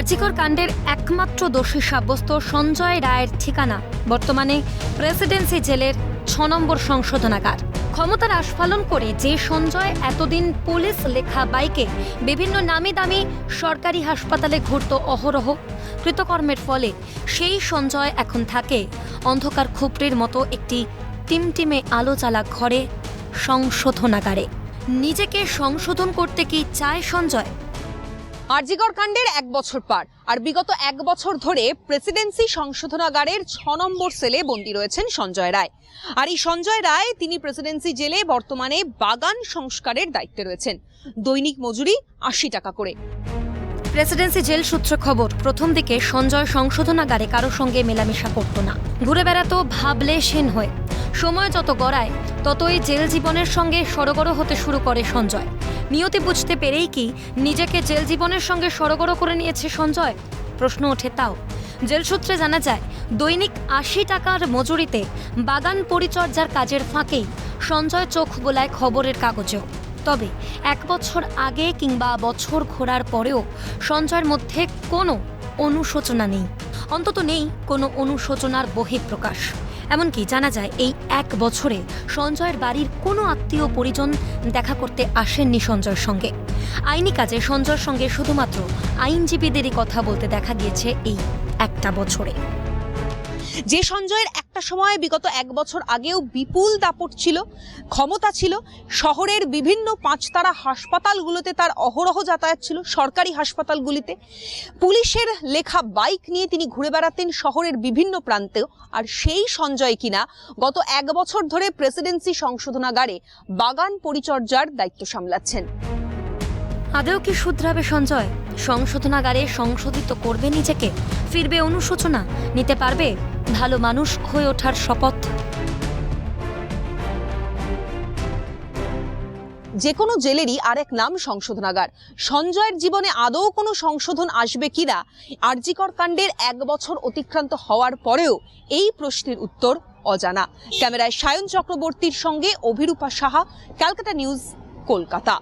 আর্জিকর কাণ্ডের একমাত্র দোষী সাব্যস্ত সঞ্জয় রায়ের ঠিকানা। বর্তমানে প্রেসিডেন্সি জেলের ছ নম্বর সংশোধনাগার। ক্ষমতার আস্ফালন করে যে সঞ্জয় এতদিন পুলিশ লেখা বাইকে বিভিন্ন নামি দামি সরকারি হাসপাতালে ঘুরত অহরহ। কৃতকর্মের ফলে সেই সঞ্জয় এখন থাকে অন্ধকার খুপড়ির মতো একটি টিমটিমে আলো চালা ঘরে সংশোধনাগারে। নিজেকে সংশোধন করতে কি চায় সঞ্জয়? আরজিগড় কাণ্ডের এক বছর পার। আর বিগত এক বছর ধরে প্রেসিডেন্সি সংশোধনাগারের ছ নম্বর সেলে বন্দী রয়েছেন সঞ্জয় রায়। আর এই সঞ্জয় রায় তিনি প্রেসিডেন্সি জেলে বর্তমানে বাগান সংস্কারের দায়িত্বে রয়েছেন। দৈনিক মজুরি আশি টাকা করে। প্রেসিডেন্সি জেল সূত্রে খবর, প্রথম দিকে সঞ্জয় সংশোধনাগারে কারও সঙ্গে মেলামেশা করত না। ঘুরে বেড়াতো ভাবলে সেন হয়ে। সময় যত গড়ায়, ততই জেল জীবনের সঙ্গে সরগড় হতে শুরু করে সঞ্জয়। নিয়তি বুঝতে পেরেই কি নিজেকে জেল জীবনের সঙ্গে সরগড় করে নিয়েছে সঞ্জয়? প্রশ্ন ওঠে তাও। জেল সূত্রে জানা যায়, দৈনিক আশি টাকার মজুরিতে বাগান পরিচর্যার কাজের ফাঁকেই সঞ্জয় চোখ বোলায় খবরের কাগজেও। তবে এক বছর আগে কিংবা বছর ঘোরার পরেও সঞ্জয়ের মধ্যে কোনো অনুশোচনা নেই। অন্তত নেই কোনো অনুশোচনার বহিঃপ্রকাশ। এমনকি জানা যায় এই এক বছরে সঞ্জয়ের বাড়ির কোনো আত্মীয় পরিজন দেখা করতে আসেননি সঞ্জয়ের সঙ্গে। আইনি কাজে সঞ্জয়ের সঙ্গে শুধুমাত্র আইনজীবীদেরই কথা বলতে দেখা গিয়েছে এই একটা বছরে। যে সঞ্জয়ের একটা সময় বিগত এক বছর আগেও বিপুল দাপট ছিল, ক্ষমতা ছিল, শহরের বিভিন্ন পাঁচতারা হাসপাতালগুলোতে তার অহরহ যাতায়াত ছিল, সরকারি হাসপাতালগুলিতে। পুলিশের লেখা বাইক নিয়ে তিনি ঘুরে বেড়াতেন শহরের বিভিন্ন প্রান্তেও। আর সেই সঞ্জয় কিনা গত এক বছর ধরে প্রেসিডেন্সি সংশোধনাগারে বাগান পরিচর্যার দায়িত্ব সামলাচ্ছেন। আদেও কি শুধরাবে সঞ্জয়? সংশোধনাগারে সংশোধিত করবে নিজেকে? ফিরবে অনুশোচনা? নিতে পারবে? ভালো মানুষ হয়ে ওঠার শপথ। যে কোনো জেলেরই আরেক নাম সংশোধনাগার। সঞ্জয়ের জীবনে আদৌ কোনো সংশোধন আসবে কিনা আরজিকর কাণ্ডের এক বছর অতিক্রান্ত হওয়ার পরেও এই প্রশ্নের উত্তর অজানা। ক্যামেরায় সায়ন চক্রবর্তীর সঙ্গে অভিরূপা সাহা, ক্যালকাটা নিউজ, কলকাতা।